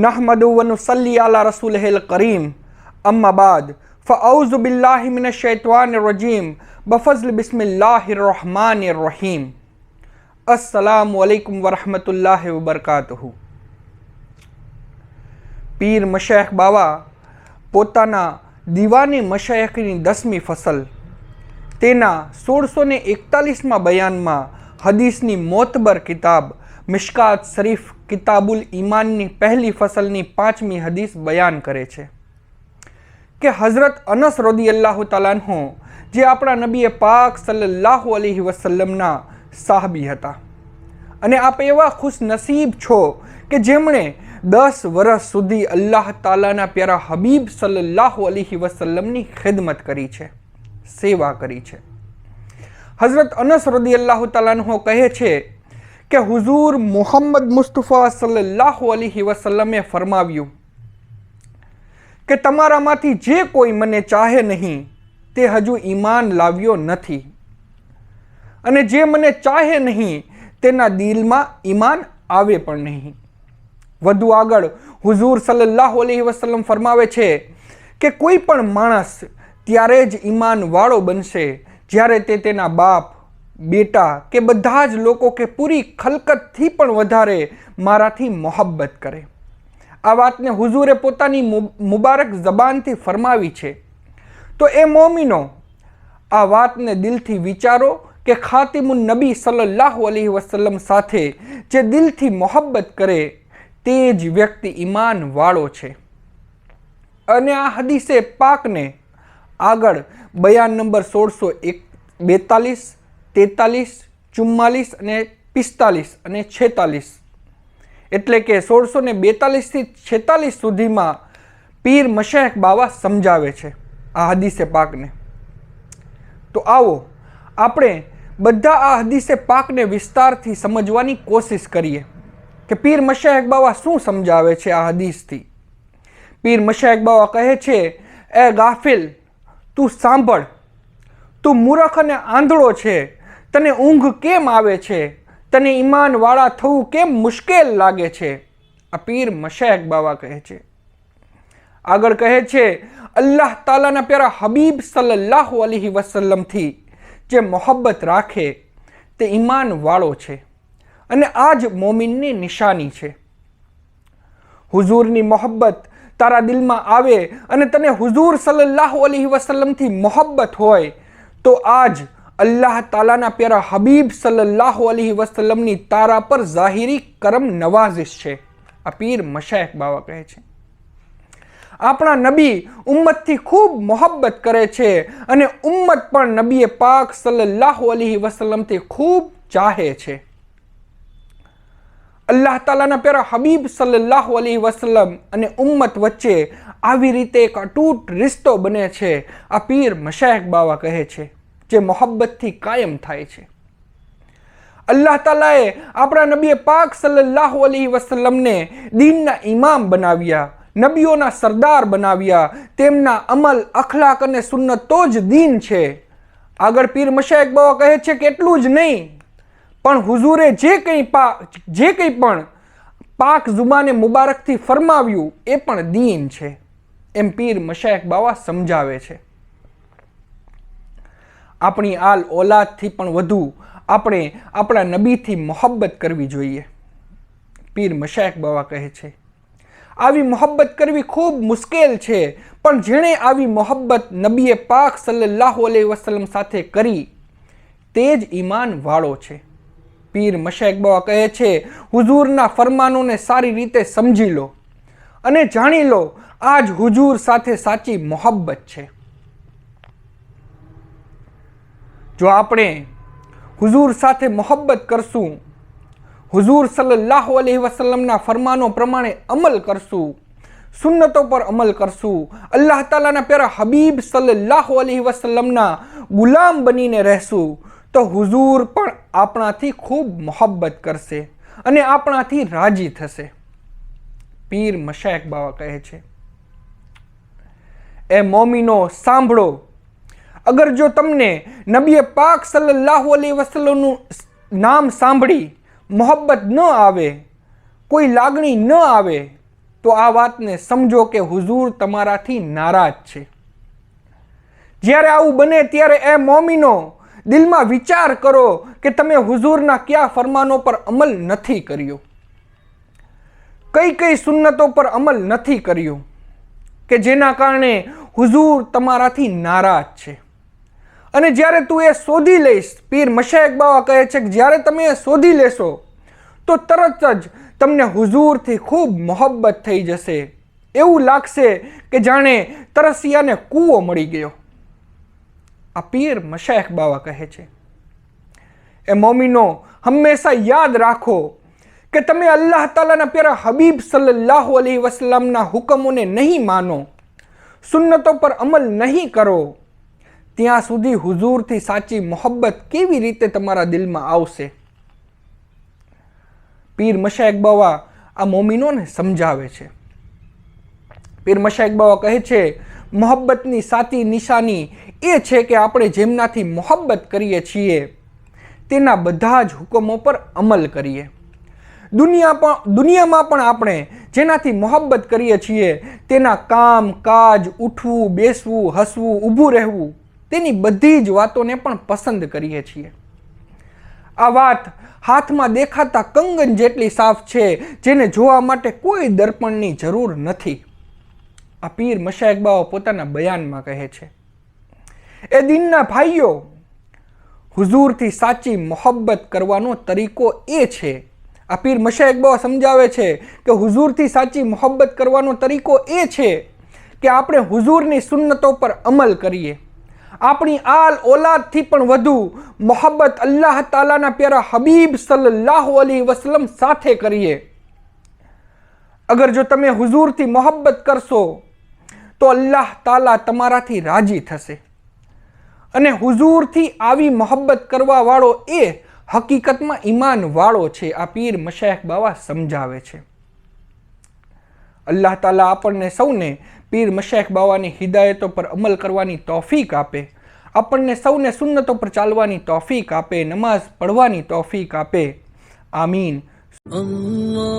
نحمد ونصلي على رسوله الكريم أما بعد فأعوذ بالله من الشيطان الرجيم بفضل بسم الله الرحمن الرحيم السلام عليكم ورحمة الله وبركاته પીર મશાયખ બાવા પોતાના દીવાની મશાયખની દસમી ફસલ તેના સોળસો ને એકતાલીસમાં બયાનમાં હદીસની મોતબર કિતાબ મિશકાત શરીફ કિતાબુલ ઈમાનની પહેલી ફસલની પાંચમી હદીસ બયાન કરે છે કે હઝરત અનસ રોદી અલ્લાહ તાલાનહો જે આપણા નબીએ પાક સલ્લાહુ અલૈહિ વસલ્લમના સાહબી હતા. અને આપ એવા ખુશનસીબ છો કે જેમણે દસ વર્ષ સુધી અલ્લાહ તાલાના પ્યારા હબીબ સલ્લાહુ અલૈહિ વસલ્લમની ખિદમત કરી છે, સેવા કરી છે. હઝરત અનસ રદી અલ્લાહ તાલાનહો કહે છે કે હુઝુર મોહમ્મદ મુસ્તફા સલ્લાહુ અલૈહિ વસલ્લમે ફરમાવ્યું કે તમારામાંથી જે કોઈ મને ચાહે નહીં, તે હજુ ઈમાન લાવ્યો નથી. અને જે મને ચાહે નહીં, તેના દિલમાં ઈમાન આવે પણ નહીં. વધુ આગળ હુઝુર સલ્લાહુ અલૈહિ વસલ્લમ ફરમાવે છે કે કોઈ પણ માણસ ત્યારે જ ઈમાનવાળો બનશે જ્યારે તે તેના બાપ બેટા કે બધા જ લોકો કે પૂરી ખલકતથી પણ વધારે મારાથી મોહબ્બત કરે. આ વાતને હુઝુરે પોતાની મુબારક જબાનથી ફરમાવી છે. તો એ મોમિનો, આ વાતને દિલથી વિચારો કે ખાતિમુન નબી સલ્લાહુ અલી વસલ્લમ સાથે જે દિલથી મોહબ્બત કરે તે જ વ્યક્તિ ઈમાન વાળો છે. અને આ હદીસે પાકને આગળ બયાન નંબર સોળસો એક બેતાલીસ તેતાલીસ, ચુમ્માલીસ અને પિસ્તાલીસ અને છેતાલીસ. એટલે કે સોળસો ને બેતાલીસથી છેતાલીસ સુધીમાં પીર મશેક બાવા સમજાવે છે આ હદીસે પાકને. તો આવો આપણે બધા આ હદીસે પાકને વિસ્તારથી સમજવાની કોશિશ કરીએ કે પીર મશાયક બાવા શું સમજાવે છે આ હદીસથી. પીર મશાયક બાવા કહે છે, એ ગાફિલ, તું સાંભળ. તું મૂરખ અને આંધળો છે. તને ઊંઘ કેમ આવે છે? તને ઈમાનવાળા થવું કેમ મુશ્કેલ લાગે છે? આ પીર મશેક બાવા કહે છે. આગળ કહે છે, અલ્લાહ તાલાના પ્યારા હબીબ સલ્લાહુ અલૈહિ વસલ્લમથી જે મોહબ્બત રાખે, તે ઈમાન વાળો છે અને આ જ મોમિનની નિશાની છે. હુઝુરની મોહબ્બત તારા દિલમાં આવે અને તને હુઝુર સલ્લાહુ અલૈહિ વસલ્લમથી મોહબ્બત હોય, તો આજ અલ્લાહ તાલાના પ્યારા હબીબ સલ્લાહુ અલૈહિ વસલ્લમની તારા પર ઝાહિરી કરમ નવાઝિશ છે. આ પીર મશાયક બાવા કહે છે. આપણા નબી ઉમ્મતથી ખૂબ મોહબ્બત કરે છે અને ઉમ્મત પણ નબીએ પાક સલ્લાહુ અલૈહિ વસલ્લમથી ખૂબ ચાહે છે. અલ્લાહ તાલાના પ્યારા હબીબ સલ્લાહુ અલી વસલ્લમ અને ઉમ્મત વચ્ચે આવી રીતે એક અટૂટ રિશ્તો બને છે. આ પીર મશાયક બાવા કહે છે. જે મોહબ્બતથી કાયમ થાય છે. અલ્લાહ તાલાએ આપણા નબીએ પાક સલ્લાહ અલી વસલ્લમને દીનના ઇમામ બનાવ્યા, નબીઓના સરદાર બનાવ્યા, તેમના અમલ, અખલાક અને સુન્નતો જ દીન છે. આગળ પીર મશાયક બાવા કહે છે કે એટલું જ નહીં, પણ હુઝુરે જે કંઈ પા, જે કંઈ પણ પાક જુબાને મુબારકથી ફરમાવ્યું એ પણ દીન છે. એમ પીર મશાયક બાવા સમજાવે છે. આપણી આલ ઓલાદથી પણ વધુ આપણે આપણા નબીથી મોહબ્બત કરવી જોઈએ. પીર મશાક બાવા કહે છે, આવી મોહબ્બત કરવી ખૂબ મુશ્કેલ છે, પણ જેણે આવી મોહબ્બત નબીએ પાક સલ્લાહુ અલૈહિ વસલ્લમ સાથે કરી, તે જ ઈમાન વાળો છે. પીર મશેક બાવા કહે છે હુજૂરના ફરમાનોને સારી રીતે સમજી લો અને જાણી લો, આ જ હુજૂર સાથે સાચી મોહબ્બત છે. જો આપણે હુઝૂર સાથે મોહબ્બત કરશું, હુઝુર સલ્લાહુ અલૈહિ વસલ્લમના ફરમાનો પ્રમાણે અમલ કરશું, સુન્નતો પર અમલ કરશું, અલ્લાહ તાલાના પ્યારા હબીબ સલ્લાહુ અલૈહિ વસલ્લમના ગુલામ બનીને રહેશું, તો હુઝુર પણ આપણાથી ખૂબ મોહબ્બત કરશે અને આપણાથી રાજી થશે. પીર મશાક બાવા કહે છે, એ મોમીનો, સાંભળો અગર જો તમને નબીએ પાક સલ્લાહુ અલી વસલમનું નામ સાંભળી મોહબ્બત ન આવે, કોઈ લાગણી ન આવે, તો આ વાતને સમજો કે હુઝુર તમારાથી નારાજ છે. જ્યારે આવું બને ત્યારે એ મોમીનો દિલમાં વિચાર કરો કે તમે હુઝુરના કયા ફરમાનો પર અમલ નથી કર્યો. કઈ કઈ સુન્નતો પર અમલ નથી કર્યો કે જેના કારણે હુઝુર તમારાથી નારાજ છે. અને જ્યારે તું એ શોધી લઈશ, પીર મશાયક બાવા કહે છે કે જ્યારે તમે એ શોધી લેશો, તો તરત જ તમને હુઝુરથી ખૂબ મોહબ્બત થઈ જશે. એવું લાગશે કે જાણે તરસિયાને કૂવો મળી ગયો. આ પીર મશાયક બાવા કહે છે. એ મોમીનો, હંમેશા યાદ રાખો કે તમે અલ્લાહ તાલાના પ્યારા હબીબ સલ્લલ્લાહુ અલી વસલામના હુકમોને નહીં માનો. સુન્નતો પર અમલ નહીં કરો. ત્યાં સુધી હુઝુરથી સાચી મોહબ્બત કેવી રીતે તમારા દિલમાં આવશે? પીર મશાક બાવા આ મોમીનોને સમજાવે છે. પીર મશાક બાવા કહે છે, મોહબ્બતની સાચી નિશાની એ છે કે આપણે જેમનાથી મોહબ્બત કરીએ છીએ, તેના બધા જ હુકમો પર અમલ કરીએ. દુનિયા પણ, દુનિયામાં પણ આપણે જેનાથી મોહબ્બત કરીએ છીએ, તેના કામ, કાજ, ઉઠવું, બેસવું, હસવું, ઊભું રહેવું તેની બધી જ વાતોને પણ પસંદ કરીએ છીએ. આ વાત હાથમાં દેખાતા કંગન જેટલી સાફ છે, જેને જોવા માટે કોઈ દર્પણની જરૂર નથી. આ પીર મશાકબાઓ પોતાના બયાનમાં કહે છે. એ દિનના ભાઈઓ, હુઝુરથી સાચી મોહબ્બત કરવાનો તરીકો એ છે. આ પીર મશાકબાઓ સમજાવે છે કે હુઝુરથી સાચી મોહબ્બત કરવાનો તરીકો એ છે કે આપણે હુઝુરની સુન્નતો પર અમલ કરીએ. આપણી આલ ઓલાદથી પણ વધુ મોહબ્બત અલ્લાહ તાલાના પ્યારા હબીબ સલ્લાહુ અલી વસલમ સાથે કરીએ. અગર જો તમે હુઝુરથી મોહબ્બત કરશો, તો અલ્લાહ તાલા તમારાથી રાજી થશે. અને હુઝુરથી આવી મોહબ્બત કરવા વાળો એ હકીકતમાં ઈમાન વાળો છે, આ પીર મશાયક બાવા સમજાવે છે. અલ્લાહ તાલા આપણને સૌને પીર મશેખ બાવાની હિદાયતો પર અમલ કરવાની તોફીક આપે. આપણને સૌને સુન્નતો પર ચાલવાની તોફીક આપે, નમાઝ પઢવાની તોફીક આપે. આમીન. અલ્લાહુ